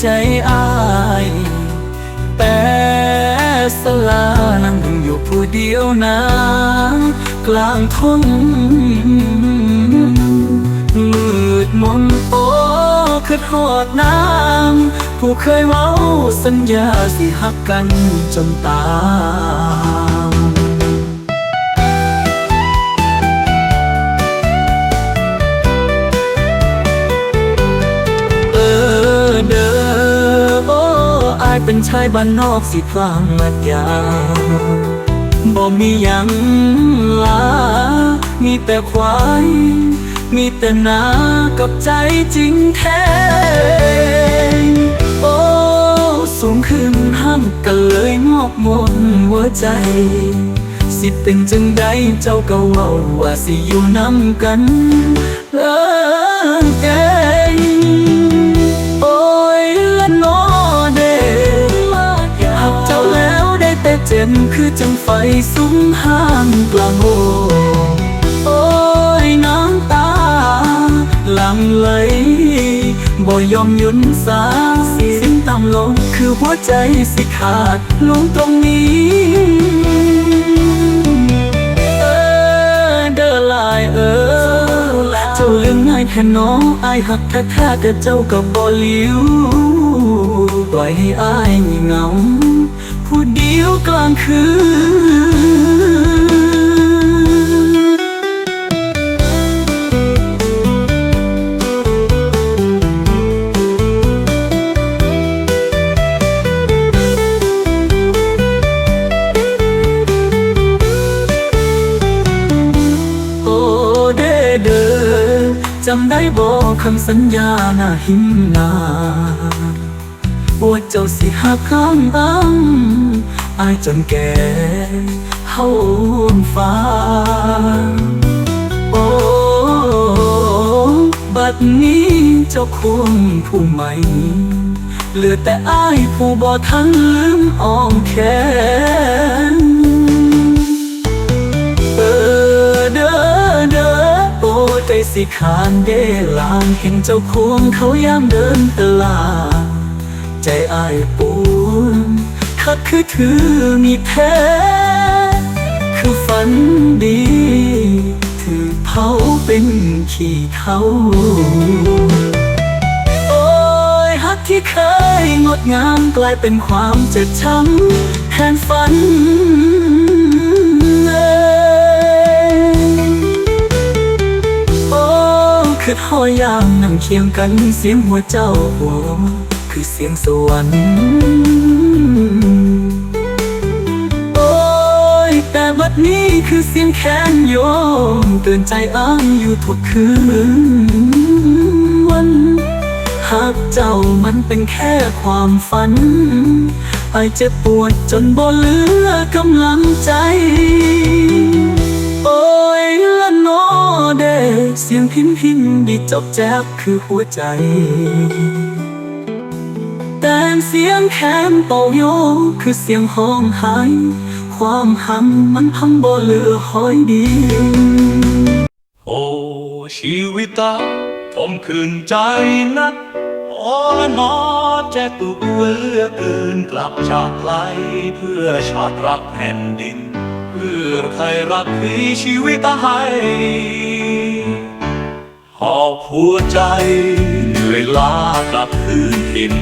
ใจอายแต่สลานั่งอยู่ผู้เดียวนะกลางทุ่งมืดมนโอ้คือทอดน้ำผู้เคยเว้าสัญญาสิหักกันจนตายายเป็นชายบ้านนอกสิฟังมัดยาบ่มีหยังลามีแต่ควาย มีแต่นากับใจจริงแท้โอ้สูงขึ้นห้ามกันเลยงอกมนหัวใจ สิเป็นจังใดเจ้าก็เว้าว่าสิอยู่นำกันเออ แต่เจ็บคือจังไฟสุมห้างกลางโอโอ้ยน้ำตาหลังไหลบ่ยอมหยุดสาสิ้นต่ำลงคือหัวใจสิขาดลงตรงนี้เออเดอลายเออเจ้าลืมง่ายแค่น้องอายหักแท้แท้แต่เจ้าก็บ่ลิ้วปล่อยให้อายเหงา ผู้เดียวกลางคืน โอ้เด้เด้อจำได้บอกคำสัญญาหน้าหิมนา ว่าเจ้าสิหักข้างอ้ำอายจนแก่เฮาฟ้า โอ้ บัดนี้เจ้าควงผู้ใหม่เหลือแต่อายผู้บ่ทันลืมอ้อมแขนเออเด้อเด้อโอ้ใจสิขานเดลางเห็นเจ้าควงเขายามเดินตลาด ใจอายปวดคักคือถือมีแท้คือฝันดี ถือเผาเป็นขี้เขาโอ้ยฮักที่เคยงดงามกลายเป็นความเจ็บช้ำแทนฝันอ่ยโอ้คือหอยามนั่งเคียงกันเสียงหัวเจ้าโอ้ คือเสียงสวรรค์ โอ้ย แต่บัดนี้คือเสียงแค้นโยมเตือนใจอ้างอยู่ทุกคืนวัน หากเจ้ามันเป็นแค่ความฝันไอเจ็บปวดจนบ่เหลือกำลังใจ โอ้ยละโนเดเสียงพิมพ์พิมพ์ดีจบแจ๊บคือหัวใจ แต่เสียงแคนเป่าโยคือเสียงห้องหายความหำมันพังบ่เหลือหอยดี โอ้ชีวิตตาผมคืนใจนักโอ้นอแจกตัวเลือเกินกลับชาติไกลเพื่อชาติรักแผ่นดิน เพื่อใครรักคือชีวิตตาให้หอบหัวใจเหนื่อยล้ากลับคืนดิน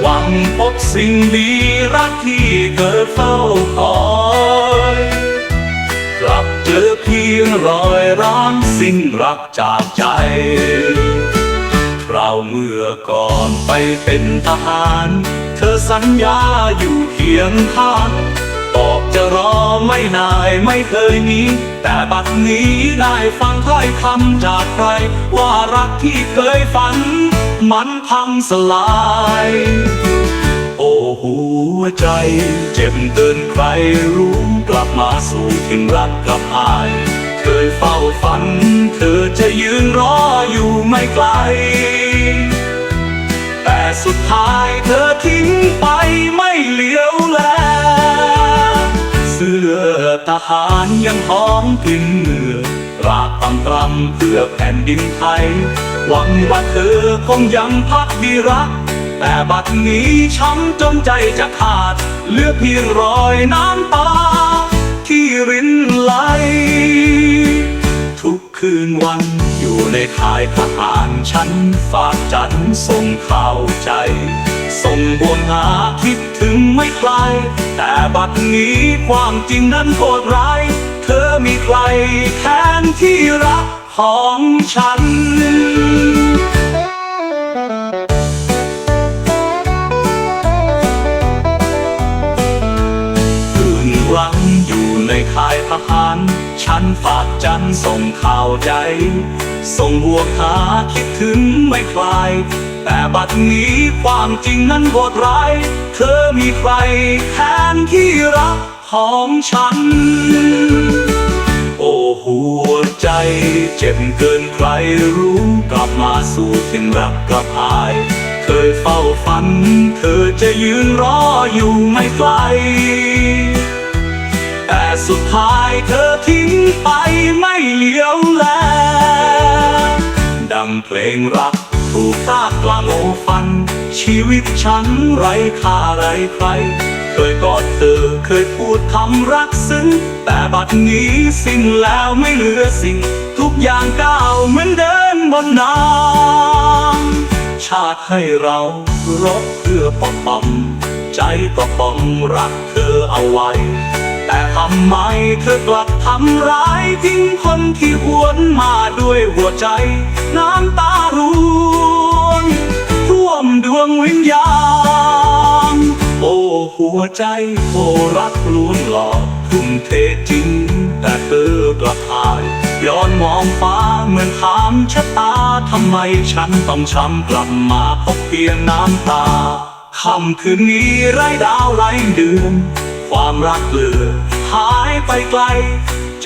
หวังพบสิ่งดีรักที่เกิดเฝ้าคอยกลับเจอเพียงรอยร้างสิ้นรักจากใจเราเมื่อก่อนไปเป็นทหาร เธอสัญญาอยู่เคียงข้างบอกจะรอไม่นายไม่เคยหนีแต่บัดนี้ได้ฟังถ้อยคำจากใคร ว่ารักที่เคยฝัน มันพังสลาย โอ้หัวใจ เจ็บเกินใครรู้กลับมาสู่ถึงรักกับอาย เคยเฝ้าฝัน เธอจะยืนรออยู่ไม่ไกล แต่สุดท้ายเธอทิ้งไปไม่เหลียวแล เสื้อทหารยังหอมกลิ่นเหงื่อรากตำตรำเพื่อแผ่นดินไทย หวังว่าเธอคงยังพักดีรัก แต่บัดนี้ช้ำจนใจจะขาด เหลือเพียงรอยน้ำตาที่รินไหล ทุกคืนวันอยู่ในค่ายทหารฉันฝากจันทร์ส่งข่าวใจ ส่งบวงหาคิดถึงไม่ไกล แต่บัดนี้ความจริงนั้นโหดร้าย เธอมีใครแทนที่รัก ของฉัน คืนรังอยู่ในค่ายทหาร ฉันฝากจันทร์ส่งข่าวใจ ส่งบวกหาคิดถึงไม่คลาย แต่บัดนี้ความจริงนั้นโหดร้าย เธอมีใครแทนที่รักของฉัน โอ้หัว เจ็บเกินใครรู้กลับมาสู่สิ่งรักกระพาย เคยเฝ้าฝัน เธอจะยืนรออยู่ไม่ไกล แต่สุดท้ายเธอทิ้งไปไม่เหลียวแล ดังเพลงรักถูกซากกลางโอฟัน ชีวิตฉันไร้ค่าไรใคร เคยกอดเธอเคยพูดคำรักซึ้งแต่บัดนี้สิ้นแล้วไม่เหลือสิ่ง ทุกอย่างก้าวเหมือนเดินบนน้ำชาติให้เรารบเพื่อปกป้องใจก็ป้องรักเธอเอาไว้ แต่ทำไมเธอกลับทำร้ายทิ้งคนที่หวนมาด้วยหัวใจ น้ำตาร่วงท่วมดวงวิญญาณ หัวใจโอรักลวงหลอกทุ่มเทจริง แต่เธอกลับหาย ย้อนมองฟ้าเหมือนถามชะตาทำไมฉันต้องช้ำกลับมาพบเพียงน้ำตาค่ำคืนนี้ไร้ดาวไร้เดือน ความรักเลือหายไปไกล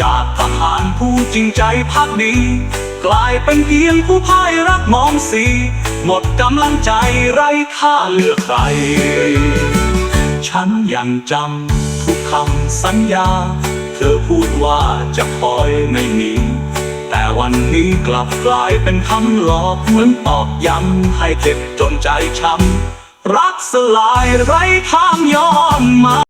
จากทหารผู้จริงใจพักดี กลายเป็นเพียงผู้พ่ายรักมองสี หมดกำลังใจไร้ค่าเหลือใคร ฉันยังจำทุกคำสัญญา เธอพูดว่าจะคอยไม่มีแต่วันนี้กลับกลายเป็นคำหลอกเหมือนตอกย้ำให้เจ็บจนใจช้ำรักสลายไร้ทางย้อนมา